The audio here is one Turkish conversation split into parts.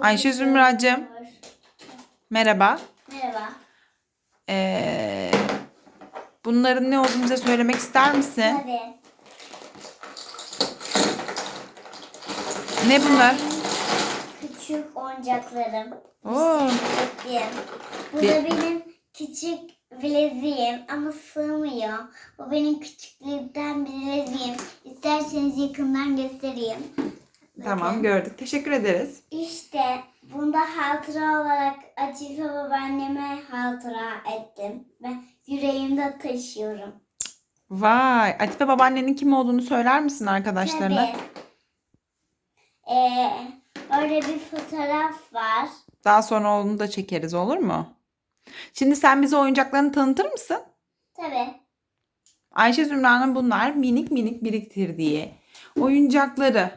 Ayşe Zümracığım. Merhaba. Merhaba. Ee, bunların ne olduğunu bize söylemek ister misin? Tabii. Ne bunlar? Küçük oyuncaklarım. Oo. Bu da benim küçük bileziğim ama sığmıyor. Bu benim küçüklükten bileziğim. İsterseniz yakından göstereyim. Tamam gördük. Teşekkür ederiz. İşte bunda hatıra olarak Atife babaanneme hatıra ettim. Ben yüreğimde taşıyorum. Vay. Atife babaannenin kim olduğunu söyler misin arkadaşlarına? Tabii. Ee, orada bir fotoğraf var. Daha sonra onu da çekeriz olur mu? Şimdi sen bize oyuncaklarını tanıtır mısın? Tabii. Ayşe Zümra'nın bunlar minik minik biriktirdiği oyuncakları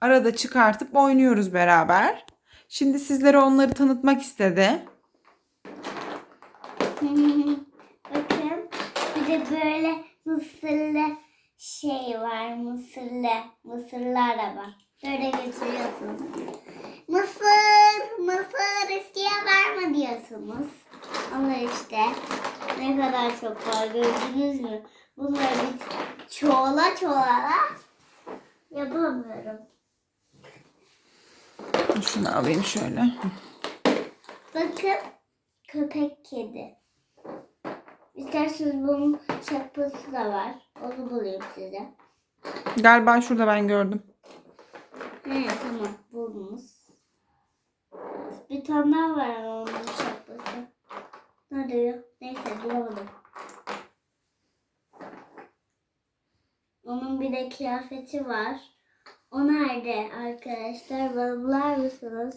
arada çıkartıp oynuyoruz beraber. Şimdi sizlere onları tanıtmak istedi. Bakın bir de böyle mısırlı şey var. Mısırlı. Mısırlı araba. Böyle götürüyorsunuz. Mısır, mısır eskiye var mı diyorsunuz. Onlar işte ne kadar çok var gördünüz mü? Bunları çoğala çoğala yapamıyorum. Şunu alayım şöyle. Bakın köpek kedi. İsterseniz bunun şapkası da var. Onu bulayım size. Galiba şurada ben gördüm. He tamam buldunuz. Bir tane daha var ama onun şapkası. Nerede ya? Neyse bulamadım. Onun bir de kıyafeti var. O nerede arkadaşlar?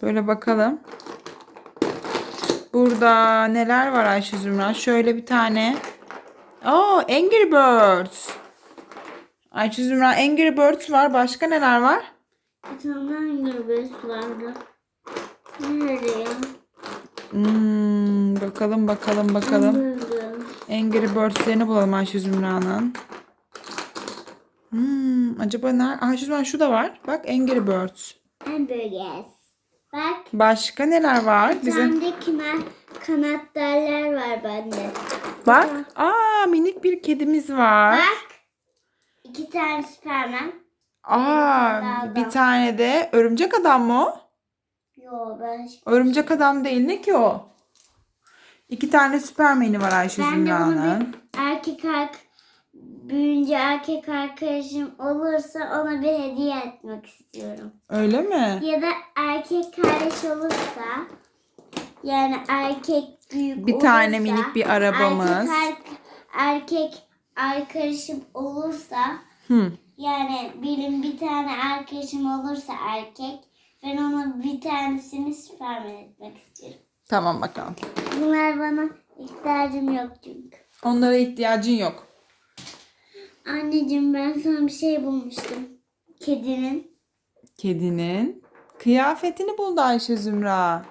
Böyle bakalım. Burada neler var Ayşe Zümra? Şöyle bir tane. Oo, Angry Birds. Ayşe Zümra Angry Birds var. Başka neler var? Bir tane daha gürbüz vardı. Nerede ya? Hmm, bakalım bakalım bakalım. Angry Birds'lerini bulalım Ayşe Zümra'nın. Hmm, acaba ne? Ayşe Zümra şu da var. Bak Angry Birds. Hamburgers. Bak Başka neler var? bir Bize tane de kanat, kanatlarlar var bende. bak. Aa minik bir kedimiz var. Bak. İki tane Superman. Aa daha bir tane de örümcek adam mı o? Yo ben Örümcek adam değil ne ki o? İki tane Süpermen'i var Ayşe Ben de bunu Zümra'nın. bir erkek ark büyünce erkek arkadaşım olursa ona bir hediye etmek istiyorum. Öyle mi? Ya da erkek kardeş olursa yani erkek büyük Bir tane olursa, minik bir arabamız. Erkek, erkek arkadaşım olursa Hı. yani benim bir tane arkadaşım olursa erkek ben ona bir tanesini süpermen etmek istiyorum. Tamam bakalım. Bunlar bana ihtiyacım yok çünkü. Onlara ihtiyacın yok. Anneciğim ben sana bir şey bulmuştum. Kedinin. Kedinin kıyafetini buldu Ayşe Zümra.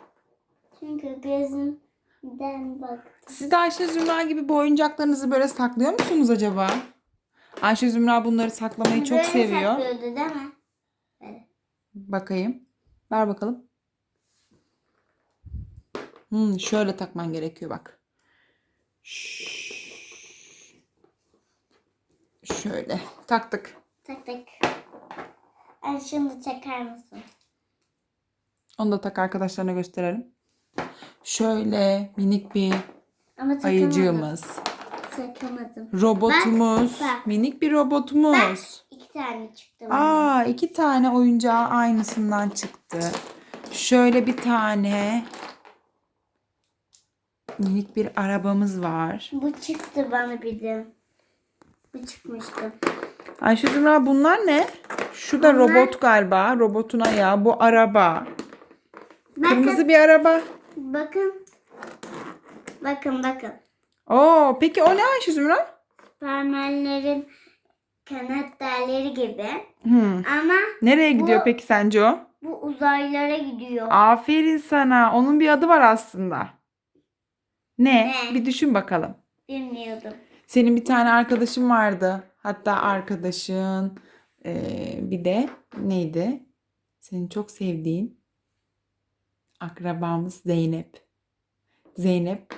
Çünkü gözümden bak. Siz de Ayşe Zümra gibi bu oyuncaklarınızı böyle saklıyor musunuz acaba? Ayşe Zümra bunları saklamayı çok Böyle seviyor. saklıyordu değil mi? Böyle. Bakayım. Ver bakalım. Hmm, şöyle takman gerekiyor bak. Şş. Şöyle taktık. Tak tak. Ay şunu çeker mısın? Onu da tak arkadaşlarına gösterelim. Şöyle minik bir Ama ayıcığımız. Takamadım. Robotumuz. Bak, bak. Minik bir robotumuz. İki tane çıktı. Aa, iki tane oyuncağı aynısından çıktı. Şöyle bir tane minik bir arabamız var. Bu çıktı bana bir de. Çıkmıştı. Ayşe Zümra bunlar ne? Şu da Bunlar- robot galiba. Robotun ayağı. Bu araba. Bakın. Kırmızı bir araba. Bakın. Bakın bakın. Oo, peki o ne Ayşe Zümra? Süpermenlerin kanat derleri gibi. Hmm. Ama Nereye gidiyor Bu- peki sence o? bu uzaylara gidiyor. Aferin sana. Onun bir adı var aslında. Ne? Ne? Bir düşün bakalım. Bilmiyordum. Senin bir tane arkadaşın vardı. Hatta arkadaşın eee, bir de neydi? Senin çok sevdiğin Akrabamız Zeynep. Zeynep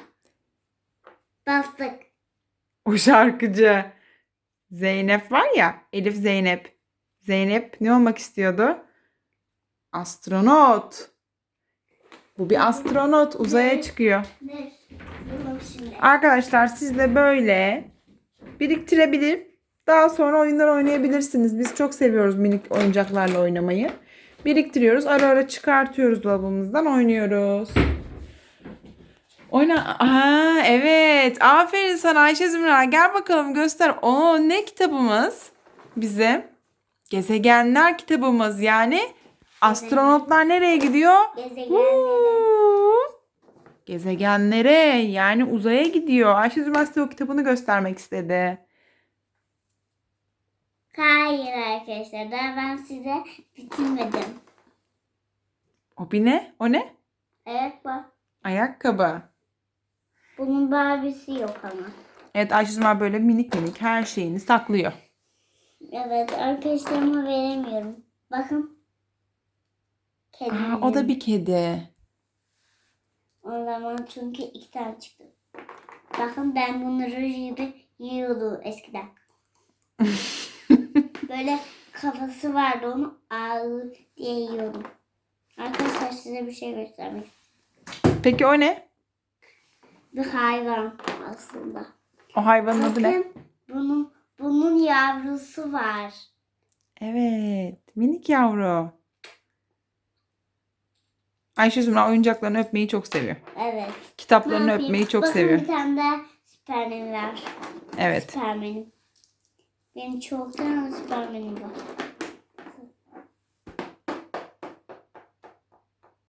Bastık. o şarkıcı. Zeynep var ya Elif Zeynep. Zeynep ne olmak istiyordu? Astronot. Bu bir astronot uzaya çıkıyor. Ne? Arkadaşlar siz de böyle biriktirebilir. Daha sonra oyunlar oynayabilirsiniz. Biz çok seviyoruz minik oyuncaklarla oynamayı. Biriktiriyoruz. Ara ara çıkartıyoruz dolabımızdan oynuyoruz. Oyna. Aa, evet. Aferin sana Ayşe Zümra. Gel bakalım göster. O ne kitabımız? Bizim gezegenler kitabımız. Yani astronotlar nereye gidiyor? Gezegenlere. Gezegenlere yani uzaya gidiyor. Ayşe size o kitabını göstermek istedi. Hayır arkadaşlar. Daha ben size bitirmedim. O bir ne? O ne? Bak. Ayakkabı. Bunun Barbie'si yok ama. Evet Ayşe Zümra böyle minik minik her şeyini saklıyor. Evet arkadaşlarıma veremiyorum. Bakın. Kedim. Aa, o da bir kedi. O zaman çünkü iki tane çıktı. Bakın ben bunları gibi yiyordum eskiden. Böyle kafası vardı onu ağır diye yiyordum. Arkadaşlar size bir şey göstermek Peki o ne? Bir hayvan aslında. O hayvanın adı ne? Bakın bunun, bunun yavrusu var. Evet. Minik yavru. Ayşe Zümra oyuncaklarını öpmeyi çok seviyor. Evet. Kitaplarını yapayım? öpmeyi çok Bakın seviyor. bir tane de Süpermen'im var. Evet. Süpermen'im. Benim çok tane Süpermen'im var.